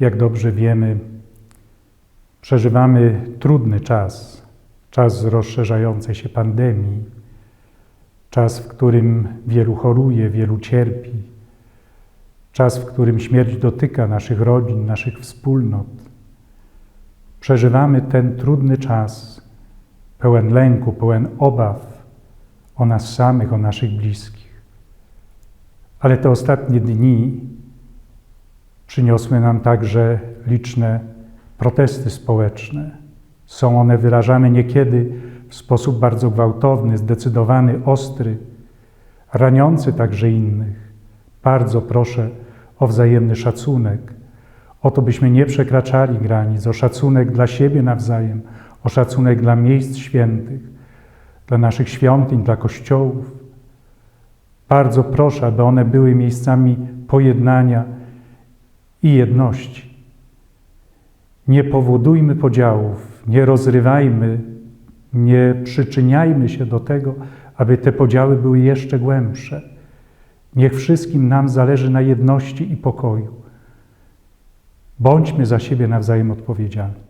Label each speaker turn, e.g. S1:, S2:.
S1: Jak dobrze wiemy, przeżywamy trudny czas, czas rozszerzającej się pandemii, czas, w którym wielu choruje, wielu cierpi, czas, w którym śmierć dotyka naszych rodzin, naszych wspólnot. Przeżywamy ten trudny czas, pełen lęku, pełen obaw o nas samych, o naszych bliskich. Ale te ostatnie dni przyniosły nam także liczne protesty społeczne. Są one wyrażane niekiedy w sposób bardzo gwałtowny, zdecydowany, ostry, raniący także innych. Bardzo proszę o wzajemny szacunek, o to, byśmy nie przekraczali granic, o szacunek dla siebie nawzajem, o szacunek dla miejsc świętych, dla naszych świątyń, dla kościołów. Bardzo proszę, aby one były miejscami pojednania i jedności. Nie powodujmy podziałów, nie rozrywajmy, nie przyczyniajmy się do tego, aby te podziały były jeszcze głębsze. Niech wszystkim nam zależy na jedności i pokoju. Bądźmy za siebie nawzajem odpowiedzialni.